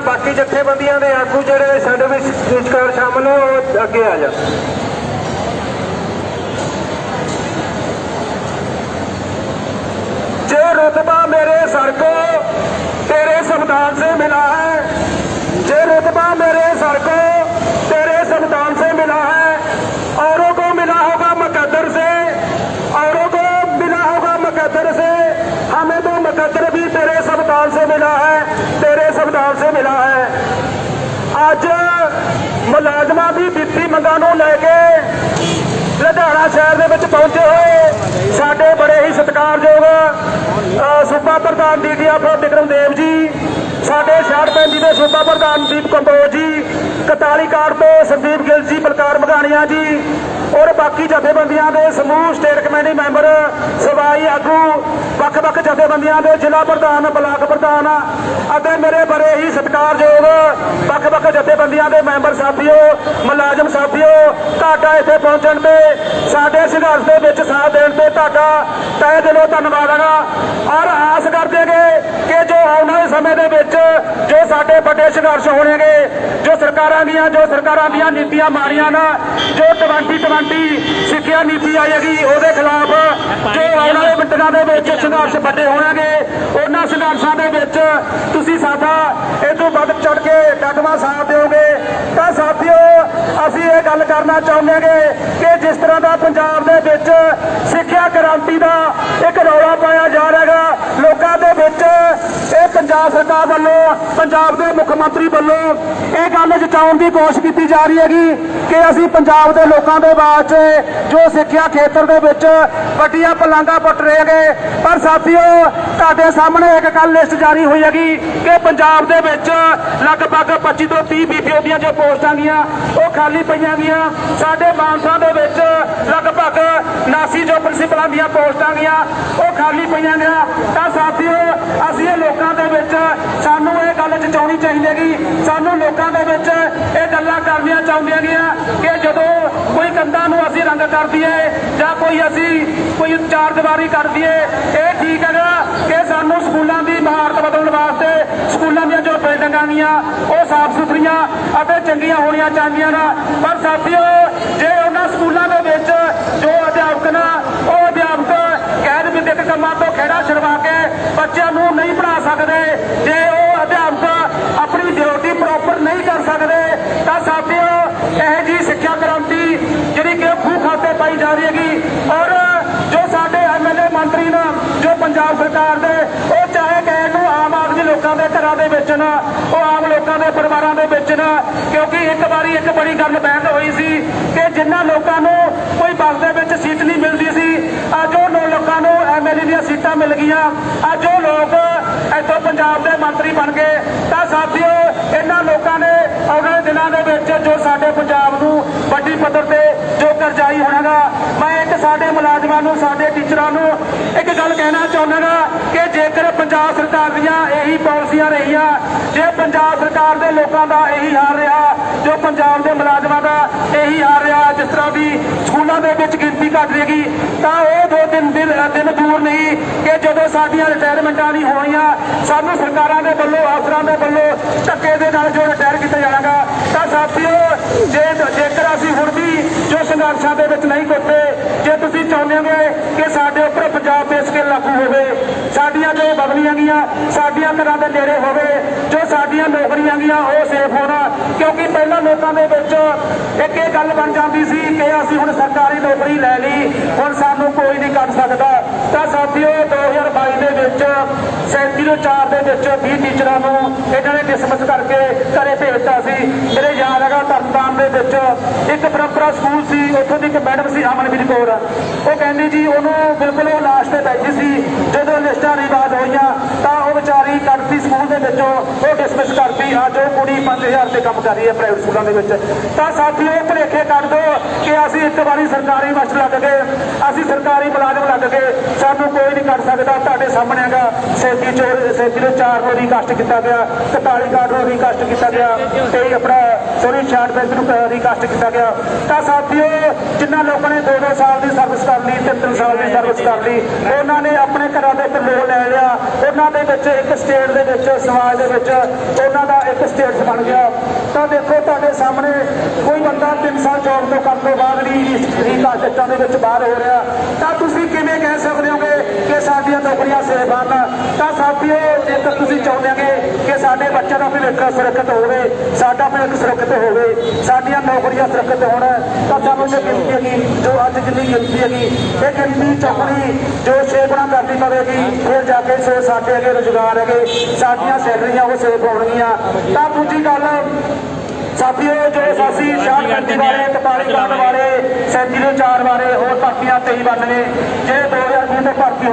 ਆ ਬਾਕੀ ਜਥੇਬੰਦੀਆਂ ਦੇ ਆਗੂ ਜਿਹੜੇ ਸਾਡੇ ਵਿੱਚ ਵਿਚਕਾਰ ਸ਼ਾਮਲ ਨੇ, ਉਹ ਅੱਗੇ ਆ ਜਾ। ਜੇ ਰਤਬਾ ਮੇਰੇ ਸਰ ਕੋ, ਤੇਰੇ ਸੰਵਿਧਾਨ ਸੇ ਮਿਲਾ ਹੈ ਮੁਲਾਜ਼ਮਾਂ ਦੀ ਵਿੱਤੀ ਮੰਗਾਂ ਨੂੰ ਲੈ ਕੇ ਲੁਧਿਆਣਾ ਸ਼ਹਿਰ ਦੇ ਵਿੱਚ ਪਹੁੰਚੇ ਹੋਏ। ਸਾਡੇ ਬੜੇ ਹੀ ਸਤਿਕਾਰਯੋਗ ਸੂਬਾ ਪ੍ਰਧਾਨ ਡੀਡੀਆਫ ਵਿਕਰਮ ਦੇਵ ਜੀ, ਸਾਡੇ ਸ਼ਹਿਰ ਪੈਂਦੀ ਦੇ ਸੂਬਾ ਪ੍ਰਧਾਨ ਦੀਪ ਕੰਬੋਜ ਜੀ ਕਤਾਲੀ ਕਾਰ ਤੋਂ ਸੰਦੀਪ ਗਿੱਲ ਜੀ, ਬਲਕਾਰ ਮਗਾਣੀਆਂ ਜੀ ਔਰ ਬਾਕੀ ਜਥੇਬੰਦੀਆਂ ਦੇ ਸਮੂਹ ਸਟੇਟ ਕਮੇਟੀ ਮੈਂਬਰ ਸਵਾਈ ਆਗੂ ਵੱਖ-ਵੱਖ ਜਥੇਬੰਦੀਆਂ ਦੇ ਜ਼ਿਲ੍ਹਾ ਪ੍ਰਧਾਨ, ਬਲਾਕ ਪ੍ਰਧਾਨ ਅਤੇ ਮੇਰੇ ਬੜੇ ਹੀ ਸਤਿਕਾਰਯੋਗ ਵੱਖ-ਵੱਖ ਜਥੇਬੰਦੀਆਂ ਦੇ ਮੈਂਬਰ ਸਾਥੀਓ, ਮੁਲਾਜ਼ਮ ਸਾਥੀਓ, ਤੁਹਾਡਾ ਇੱਥੇ ਪਹੁੰਚਣ ਤੇ ਸਾਡੇ ਸੰਘਰਸ਼ ਦੇ ਵਿੱਚ ਸਾਥ ਦੇਣ ਤੇ ਤੁਹਾਡਾ ਤਹਿ ਦਿਲੋਂ ਧੰਨਵਾਦ ਹੈਗਾ। ਔਰ ਆਸ ਕਰਦੇਗੇ ਕਿ ਜੋ ਆਉਣ ਵਾਲੇ ਸਮੇਂ ਦੇ ਵਿੱਚ ਜੋ ਸਾਡੇ ਵੱਡੇ ਸੰਘਰਸ਼ ਹੋਣਗੇ ਸਰਕਾਰਾਂ ਦੀਆਂ, ਜੋ ਸਰਕਾਰਾਂ ਦੀਆਂ ਨੀਤੀਆਂ ਮਾਰੀਆਂ ਨਾ, ਜੋ 2020 ਸਿੱਖਿਆ ਨੀਤੀ ਆਏਗੀ, ਉਹਦੇ ਖਿਲਾਫ ਜੋ ਆਉਣ ਵਾਲੇ ਮਿੰਟਾਂ ਦੇ ਵਿੱਚ ਸੰਘਰਸ਼ ਵੱਡੇ ਹੋਣਗੇ, ਉਹਨਾਂ ਸੰਘਰਸ਼ਾਂ ਦੇ ਵਿੱਚ ਤੁਸੀਂ ਸਾਡਾ ਇਹ ਤੋਂ ਵੱਧ ਚੜ ਕੇ ਡਟਵਾ ਸਾਥ ਦਿਓਗੇ। ਤਾਂ ਸਾਥੀਓ, ਅਸੀਂ ਇਹ ਗੱਲ ਕਰਨਾ ਚਾਹੁੰਦੇ ਹਾਂ ਕਿ ਜਿਸ ਤਰ੍ਹਾਂ ਦਾ ਪੰਜਾਬ ਦੇ ਵਿੱਚ ਸਿੱਖਿਆ ਕ੍ਰਾਂਤੀ ਦਾ ਇੱਕ ਰੌਲਾ ਪਾਇਆ ਜਾ ਰਿਹਾ ਹੈਗਾ ਪੰਜਾਬ ਸਰਕਾਰ ਵੱਲੋਂ, ਪੰਜਾਬ ਦੇ ਮੁੱਖ ਮੰਤਰੀ ਵੱਲੋਂ ਇਹ ਗੱਲ ਜਤਾਉਣ ਦੀ ਕੋਸ਼ਿਸ਼ ਕੀਤੀ ਜਾ ਰਹੀ ਹੈਗੀ ਕਿ ਅਸੀਂ ਪੰਜਾਬ ਦੇ ਲੋਕਾਂ ਦੇ ਵਾਸਤੇ ਜੋ ਸਿੱਖਿਆ ਖੇਤਰ ਦੇ ਵਿੱਚ ਵੱਡੀਆਂ ਪਲਾਂਘਾਂ ਪੁੱਟ ਰਹੇ ਹੈਗੇ, ਪਰ ਸਾਥੀਓ, ਤੁਹਾਡੇ ਸਾਹਮਣੇ ਇੱਕ ਗੱਲ ਲਿਸਟ ਜਾਰੀ ਹੋਈ ਹੈਗੀ ਕਿ ਪੰਜਾਬ ਦੇ ਵਿੱਚ ਲਗਭਗ 25 ਤੋਂ 30 ਬੀਪੀਓ ਦੀਆਂ ਜੋ ਪੋਸਟਾਂ ਗੀਆਂ, ਉਹ ਖਾਲੀ ਪਈਆਂ ਗੀਆਂ। ਸਾਡੇ ਮਾਨਸਾ ਦੇ ਵਿੱਚ ਲਗਭਗ 79 ਜੋ ਦੀਆਂ ਪੋਸਟਾਂ ਦੀਆਂ ਉਹ ਖਾਲੀ ਪਈਆਂ ਗੀਆਂ ਤਾਂ ਸਾਥੀਓ, ਅਸੀਂ ਇਹ ਲੋਕਾਂ ਦੇ ਵਿੱਚ ਸਾਨੂੰ ਇਹ ਗੱਲ ਜਤਾਉਣੀ ਚਾਹੀਦੀ ਹੈਗੀ। ਸਾਨੂੰ ਲੋਕਾਂ ਦੇ ਵਿੱਚ ਇਹ ਗੱਲਾਂ ਕਰਨੀਆਂ ਚਾਹੁੰਦੀਆਂ ਗੀਆਂ ਕਿ ਜਦੋਂ ਕੋਈ ਕੰਧਾਂ ਨੂੰ ਅਸੀਂ ਰੰਗ ਕਰ ਦਈਏ ਜਾਂ ਕੋਈ ਅਸੀਂ ਕੋਈ ਚਾਰ ਦੀਵਾਰੀ ਕਰ ਦਈਏ, ਇਹ ਠੀਕ ਹੈਗਾ ਕਿ ਸਾਨੂੰ ਸਕੂਲਾਂ ਦੀ ਮਹਾਰਤ ਬਦਲਣ ਵਾਸਤੇ ਸਕੂਲਾਂ ਦੀਆਂ ਜੋ ਬਿਲਡਿੰਗਾਂ ਗੀਆਂ ਉਹ ਸਾਫ਼ ਸੁਥਰੀਆਂ ਅਤੇ ਚੰਗੀਆਂ ਹੋਣੀਆਂ ਚਾਹੀਦੀਆਂ ਨੇ। ਪਰ ਸਾਥੀਓ, ਜੇ ਉਹਨਾਂ ਸਕੂਲਾਂ ਦੇ ਵਿੱਚ ਜੋ ਅਧਿਆਪਕ ਨਾ ਉਹ ਅਧਿਆਪਕ ਗੈਰ ਵਿਦਿਅਕ ਕੰਮਾਂ ਤੋਂ ਖੇੜਾ ਛਡਵਾ ਕੇ ਬੱਚਿਆਂ ਨੂੰ ਨਹੀਂ ਪੜ੍ਹਾ ਸਕਦੇ। ਜੇ ਉਹ ਅਧਿਆਪਕ ਆਪਣੀ ਡਿਊਟੀ ਪ੍ਰੋਪਰ ਨਹੀਂ ਕਰ ਸਕਦੇ, ਤਾਂ ਸਾਥੀਓ, ਇਹ ਜੀ ਸਿੱਖਿਆ ਕ੍ਰਾਂਤੀ ਜਿਹੜੀ ਕਿ ਖੂਹ ਖਾਤੇ ਪਾਈ ਜਾ ਰਹੀ ਹੈਗੀ। ਔਰ ਜੋ ਸਾਡੇ ਐਮਐਲਏ ਮੰਤਰੀ ਨੇ, ਜੋ ਪੰਜਾਬ ਸਰਕਾਰ ਦੇ, ਉਹ ਚਾਹੇ ਕਹਿਣ ਨੂੰ ਆਮ ਆਦਮੀ ਲੋਕਾਂ ਦੇ ਘਰਾਂ ਦੇ ਵਿੱਚ ਨਾ, ਉਹ ਆਮ ਲੋਕਾਂ ਦੇ ਪਰਿਵਾਰਾਂ ਦੇ ਵਿੱਚ ਨਾ, ਕਿਉਂਕਿ ਇੱਕ ਵਾਰੀ ਇੱਕ ਬੜੀ ਗੱਲ ਬਹਿਸ ਹੋਈ ਸੀ ਕਿ ਜਿਨ੍ਹਾਂ ਲੋਕਾਂ ਨੂੰ ਕੋਈ ਬੱਸ ਦੇ ਵਿੱਚ ਸੀਟ ਨਹੀਂ ਮਿਲਦੀ ਸੀ ਅੱਜ ਉਹ ਨੌ ਲੋਕਾਂ ਨੂੰ ਐਮਐਲਏ ਦੀਆਂ ਸੀਟਾਂ ਮਿਲ ਗਈਆਂ। ਅੱਜ ਉਹ ਲੋਕ ਇੱਥੋਂ ਪੰਜਾਬ ਦੇ ਮੰਤਰੀ ਬਣ ਗਏ। ਤਾਂ ਸਾਥੀਓ, ਇਹਨਾਂ ਲੋਕਾਂ ਨੇ ਆਉਣ ਦਿਨਾਂ ਦੇ ਵਿੱਚ ਜੋ ਸਾਡੇ ਪੰਜਾਬ ਨੂੰ ਵੱਡੀ ਪੱਧਰ ਤੇ ਜੋ ਕਰਜ਼ਾਈ ਹੋਣਾਗਾ, ਮੈਂ ਇੱਕ ਸਾਡੇ ਮੁਲਾਜ਼ਮਾਂ ਨੂੰ, ਸਾਡੇ ਟੀਚਰਾਂ ਨੂੰ ਇੱਕ ਗੱਲ ਕਹਿਣਾ ਚਾਹੁੰਦਾਗਾ ਕਿ ਜੇਕਰ ਪੰਜਾਬ ਸਰਕਾਰ ਦੀਆਂ ਇਹੀ ਪਾਲਿਸੀਆਂ ਰਹੀਆਂ, ਜੇ ਪੰਜਾਬ ਸਰਕਾਰ ਦੇ ਲੋਕਾਂ ਦਾ ਇਹੀ ਹਾਲ ਰਿਹਾ, ਜੋ ਪੰਜਾਬ ਦੇ ਮੁਲਾਜ਼ਮ ਦਾ ਇਹੀ ਹਾਲ ਰਿਹਾ ਜਿਸ ਤਰ੍ਹਾਂ ਦੀ ਸਕੂਲਾਂ ਦੇ ਵਿੱਚ ਗਿਣਤੀ ਘਟ ਰਹੇਗੀ, ਤਾਂ ਉਹ ਦੋ ਦਿਨ ਦਿਨ ਦੂਰ ਨਹੀਂ ਕਿ ਜਦੋਂ ਸਾਡੀਆਂ ਰਿਟਾਇਰਮੈਂਟਾਂ ਨਹੀਂ ਹੋਣੀਆਂ, ਸਾਨੂੰ ਸਰਕਾਰਾਂ ਦੇ ਵੱਲੋਂ, ਅਫਸਰਾਂ ਦੇ ਵੱਲੋਂ ਧੱਕੇ ਦੇ ਨਾਲ ਜੋ ਰਿਟਾਇਰ ਕੀਤਾ ਜਾਏਗਾ, ਤਾਂ ਸਾਥੀਓ, ਜੇ ਜੇਕਰ ਅਸੀਂ ਹੁਣ ਵੀ ਜੋ ਸੰਘਰਸ਼ਾਂ ਦੇ ਵਿੱਚ ਨਹੀਂ ਕੁੱਟੇ ਜੇ ਤੁਸੀਂ ਚਾਹੁੰਦੇ ਹੋ ਕਿ ਸਾਡੇ ਉੱਪਰ ਪੰਜਾਬ ਦੇ ਸਕੇਲ ਲਾਗੂ ਹੋਵੇ, ਸਾਡੀਆਂ ਜੋ ਬਦਲੀਆਂ ਗਈਆਂ, ਸਾਡੀਆਂ ਘਰਾਂ ਦੇ ਨੇੜੇ ਹੋਵੇ, ਜੋ ਸਾਡੀਆਂ ਨੌਕਰੀਆਂ ਗਈਆਂ, ਉਹ ਸੇਫ ਹੋਣਾ। ਕਿਉਂਕਿ ਪਹਿਲਾਂ ਲੋਕਾਂ ਦੇ ਵਿੱਚ ਇੱਕ ਇਹ ਗੱਲ ਬਣ ਜਾਂਦੀ ਸੀ ਕਿ ਅਸੀਂ ਹੁਣ ਸਰਕਾਰੀ ਨੌਕਰੀ ਲੈ ਲਈ, ਹੁਣ ਸਾਨੂੰ ਕੋਈ ਨਹੀਂ ਕੱਢ ਸਕਦਾ। ਤਾਂ ਸਾਥੀਓ 2022 ਦੇ ਵਿੱਚ 3704 ਦੇ ਵਿੱਚ 20 ਟੀਚਰਾਂ ਨੂੰ ਇਹਨਾਂ ਨੇ ਡਿਸਮਿਸ ਕਰਕੇ ਘਰੇ ਭੇਜਤਾ ਸੀ। ਮੇਰੇ ਯਾਦ ਹੈਗਾ ਤਰਨਤਾਰਨ ਵਿੱਚ ਇੱਕ ਪਰੰਪਰਾ ਸਕੂਲ ਸੀ, ਉੱਥੋਂ ਦੀ ਇੱਕ ਮੈਡਮ ਸੀ ਅਮਨਵੀਰ ਕੌਰ। ਉਹ ਕਹਿੰਦੀ ਜੀ, ਉਹਨੂੰ ਬਿਲਕੁਲ ਉਹ ਲਾਸਟ ਤੇ ਬੈਠੀ ਸੀ, ਜਦੋਂ ਲਿਸਟਾਂ ਸਕੂਲ ਦੇ ਵਿੱਚੋਂ ਉਹ ਡਿਸਮਿਸ ਕਰਤੀ। ਅੱਜ ਉਹ ਕੁੜੀ 5000 ਤੇ ਕੰਮ ਕਰ ਰਹੀ ਹੈ ਪ੍ਰਾਈਵੇਟ ਸਕੂਲਾਂ ਦੇ ਵਿੱਚ। ਤਾਂ ਸਾਥੀਓ ਇਹ ਭੁਲੇਖੇ ਕੱਢ ਦਿਓ ਕਿ ਅਸੀਂ ਇੱਕ ਵਾਰੀ ਸਰਕਾਰੀ ਬੱਸ ਲੱਗ ਗਏ। ਅਸੀਂ ਸਰਕਾਰੀ ਮੁਲਾਜ਼ਮ ਲੱਗ ਗਏ। ਸਾਨੂੰ ਕੋਈ ਨਹੀਂ ਕਰ ਸਕਦਾ। ਤੁਹਾਡੇ ਸਾਹਮਣੇ ਹੈਗਾ ਸੈਂਤੀ ਚੋਰ, ਸੈਂਤੀ ਨੂੰ ਚਾਰ ਨੂੰ ਰੀਕਾਸਟ ਕੀਤਾ ਗਿਆ। 41 ਕਾਰਡ ਨੂੰ ਰੀਕਾਸਟ ਕੀਤਾ ਗਿਆ। ਤੇ ਆਪਣਾ ਸੋਰੀ 66 ਬੈਂਕ ਨੂੰ ਰੀਕਾਸਟ ਕੀਤਾ ਗਿਆ। ਤਾਂ ਸਾਥੀਓ ਜਿਨ੍ਹਾਂ ਲੋਕਾਂ ਨੇ 2-2 ਸਾਲ ਦੀ ਸਰਵਿਸ ਕਰ ਲਈ 3-3 ਸਾਲ ਦੀ ਸਰਵਿਸ ਕਰ ਲਈ, ਉਹਨਾਂ ਨੇ ਆਪਣੇ ਘਰਾਂ ਦੇ ਇੱਕ ਲੋਨ ਲੈ ਲਿਆ। ਉਹਨਾਂ ਦੇ ਵਿੱਚ ਇੱਕ ਸਟੇਟ ਦੇ ਵਿੱਚ, ਸਮਾਜ ਦੇ ਵਿੱਚ ਉਹਨਾਂ ਦਾ ਇੱਕ ਸਟੇਟਸ ਬਣ ਗਿਆ। ਤਾਂ ਦੇਖੋ, ਤੁਹਾਡੇ ਸਾਹਮਣੇ ਕੋਈ ਬੰਦਾ 3 ਸਾਲ ਜੌਬ ਤੋਂ ਕਰਨ ਤੋਂ ਬਾਅਦ ਵੀ ਰੀਕਾਸਟਾਂ ਦੇ ਵਿੱਚ ਬਾਹਰ ਹੋ ਰਿਹਾ। ਤਾਂ ਤੁਸੀਂ ਕਿਵੇਂ ਕਹਿ ਸਕਦੇ ਹੋਗੇ ਕਿ ਸਾਡੀਆਂ ਨੌਕਰੀਆਂ ਸੇਫ ਹਨ? ਤਾਂ ਸਾਥੀਓ ਜੇਕਰ ਤੁਸੀਂ ਚਾਹੁੰਦੇ ਹੋਗੇ ਕਿ ਸਾਡੇ ਬੱਚਿਆਂ ਦਾ ਭਵਿੱਖ ਸੁਰੱਖਿਅਤ ਹੋਵੇ ਸਾਡਾ ਭਵਿੱਖ ਸੁਰੱਖਿਅਤ ਹੋਵੇ ਸਾਡੀਆਂ ਨੌਕਰੀਆਂ ਸੁਰੱਖਿਅਤ ਹੋਣ ਤਾਂ ਸਾਨੂੰ ਇਹ ਗਿਣਤੀ ਹੈਗੀ ਜੋ ਅੱਜ ਜਿੰਨੀ ਗਿਣਤੀ ਹੈਗੀ ਇਹ ਗਿਣਤੀ ਚੌਕੜੀ ਜੋ ਗੁਣਾ ਕਰਨੀ ਪਵੇਗੀ ਫਿਰ ਜਾ ਕੇ ਸੋ ਸਾਡੇ ਅੱਗੇ ਰੁਜ਼ਗਾਰ ਹੈਗੇ ਸਾਡੀਆਂ ਸੈਲਰੀਆਂ ਉਹ ਸੇਫ ਹੋਣਗੀਆਂ। ਤਾਂ ਦੂਜੀ ਗੱਲ ਸਾਥੀਓ ਜੋ ਅਸੀਂ ਸ਼ਾਨ ਕਰਦੀ ਵਾਲੇ 41 ਕਾਰਡ ਵਾਲੇ 37 ਚਾਰ ਵਾਲੇ ਹੋਰ ਭਰਤੀਆਂ 23 92 ਜਿਹੜੇ 2020 ਤੋਂ ਭਰਤੀ